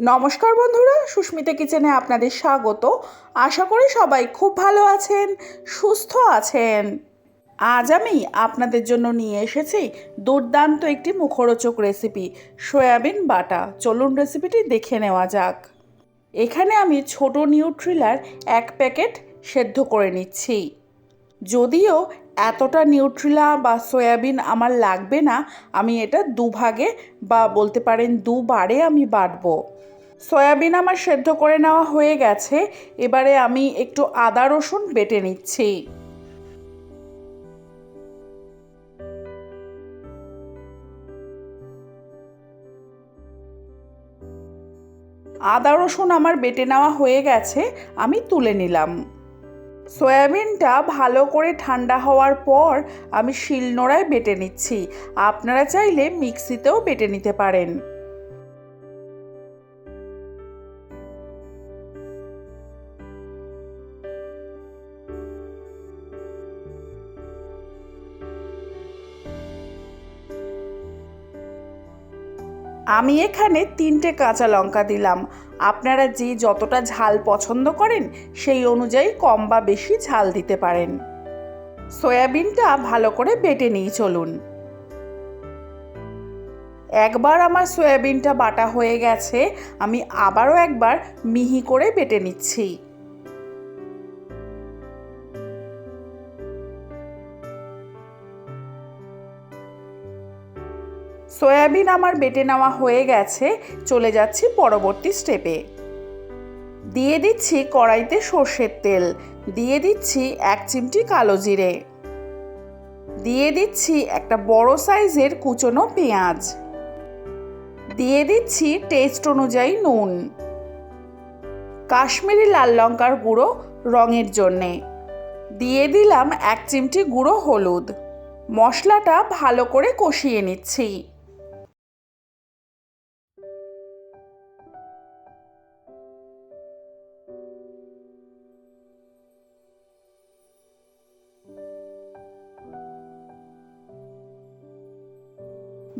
নমস্কার বন্ধুরা, সুস্মিতা কিচেনে আপনাদের স্বাগত। আশা করি সবাই খুব ভালো আছেন, সুস্থ আছেন। আজ আমি আপনাদের জন্য নিয়ে এসেছি দুর্দান্ত একটি মুখরোচক রেসিপি সয়াবিন বাটা। চলুন রেসিপিটি দেখে নেওয়া যাক। এখানে আমি ছোট নিউট্রিলার এক প্যাকেট সেদ্ধ করে নিচ্ছি। যদিও এতটা নিউট্রিলা বা সয়াবিন আমার লাগবে না, আমি এটা দুভাগে বা বলতে পারেন দুবারে আমি বাটবো। সয়াবিন আমার সেদ্ধ করে নেওয়া হয়ে গেছে, এবারে আমি একটু আদা রসুন বেটে নিচ্ছি। আদা রসুন আমার বেটে নেওয়া হয়ে গেছে, আমি তুলে নিলাম। সয়াবিনটা ভালো করে ঠান্ডা হওয়ার পর আমি শিলনোড়ায় বেটে নিচ্ছি। আপনারা চাইলে মিক্সিতেও বেটে নিতে পারেন। আমি এখানে তিনটে কাঁচা লঙ্কা দিলাম। আপনারা যে যতটা ঝাল পছন্দ করেন, সেই অনুযায়ী কম বা বেশি ঝাল দিতে পারেন। সয়াবিনটা ভালো করে বেটে নিয়ে চলুন। একবার আমার সয়াবিনটা বাটা হয়ে গেছে, আমি আবারও একবার মিহি করে বেটে নিচ্ছি। সয়াবিন আমার বেটে নেওয়া হয়ে গেছে, চলে যাচ্ছি পরবর্তী স্টেপে। দিয়ে দিচ্ছি কড়াইতে সর্ষের তেল, দিয়ে দিচ্ছি এক চিমটি কালো জিরে। দিয়ে দিচ্ছি একটা বড় সাইজের কুচনো পেঁয়াজ। দিয়ে দিচ্ছি টেস্ট অনুযায়ী নুন। কাশ্মীরি লাল লঙ্কার গুঁড়ো রঙের জন্যে। দিয়ে দিলাম এক চিমটি গুঁড়ো হলুদ। মশলাটা ভালো করে কষিয়ে নিচ্ছি।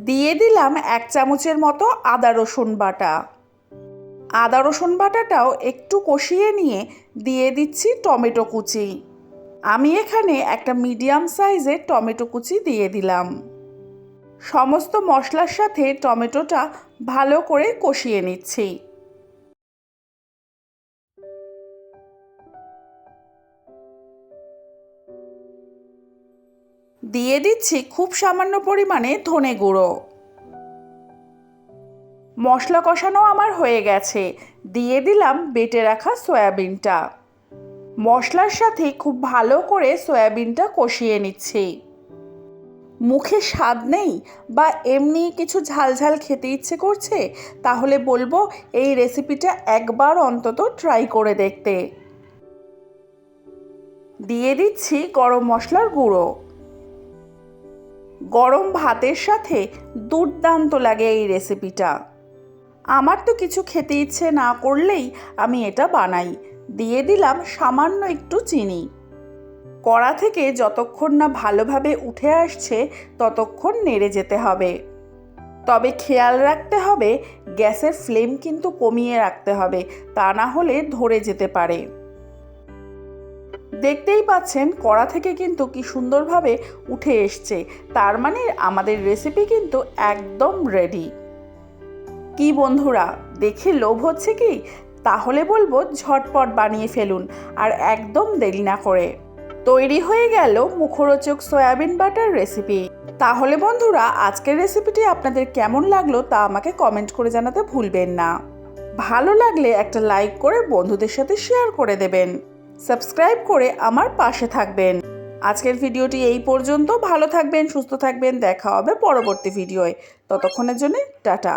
দিয়ে দিলাম এক চামচের মতো আদা রসুন বাটা। আদা রসুন বাটাটাও একটু কষিয়ে নিয়ে দিয়ে দিচ্ছি টমেটো কুচি। আমি এখানে একটা মিডিয়াম সাইজের টমেটো কুচি দিয়ে দিলাম। সমস্ত মশলার সাথে টমেটোটা ভালো করে কষিয়ে নিচ্ছি। দিয়ে দিচ্ছি খুব সামান্য পরিমাণে ধনে গুঁড়ো। মশলা কষানো আমার হয়ে গেছে। দিয়ে দিলাম বেটে রাখা সয়াবিনটা। মশলার সাথে খুব ভালো করে সয়াবিনটা কষিয়ে নিচ্ছি। মুখে স্বাদ নেই বা এমনি কিছু ঝালঝাল খেতে ইচ্ছে করছে, তাহলে বলব এই রেসিপিটা একবার অন্তত ট্রাই করে দেখতে। দিয়ে দিচ্ছি গরম মশলার গুঁড়ো। গরম ভাতের সাথে দুর্দান্ত লাগে এই রেসিপিটা আমার তো কিছু খেতে ইচ্ছে না করলেই আমি এটা বানাই। দিয়ে দিলাম সামান্য একটু চিনি। কড়া থেকে যতক্ষণ না ভালোভাবে উঠে আসছে, ততক্ষণ নেড়ে যেতে হবে। তবে খেয়াল রাখতে হবে, গ্যাসের ফ্লেম কিন্তু কমিয়ে রাখতে হবে, তা না হলে ধরে যেতে পারে। দেখতেই পাচ্ছেন কড়া থেকে কিন্তু কি সুন্দরভাবে উঠে এসছে। তার মানে আমাদের রেসিপি কিন্তু একদম রেডি কি বন্ধুরা, দেখে লোভ হচ্ছে কি? তাহলে বলব ঝটপট বানিয়ে ফেলুন, আর একদম দেরি না করে। তৈরি হয়ে গেল মুখরোচক সয়াবিন বাটার রেসিপি তাহলে বন্ধুরা, আজকের রেসিপিটি আপনাদের কেমন লাগল তা আমাকে কমেন্ট করে জানাতে ভুলবেন না। ভালো লাগলে একটা লাইক করে বন্ধুদের সাথে শেয়ার করে দেবেন। সাবস্ক্রাইব করে আমার পাশে থাকবেন। আজকের ভিডিওটি এই পর্যন্ত। ভালো থাকবেন, সুস্থ থাকবেন। দেখা হবে পরবর্তী ভিডিওয়। ততক্ষণের জন্য টাটা।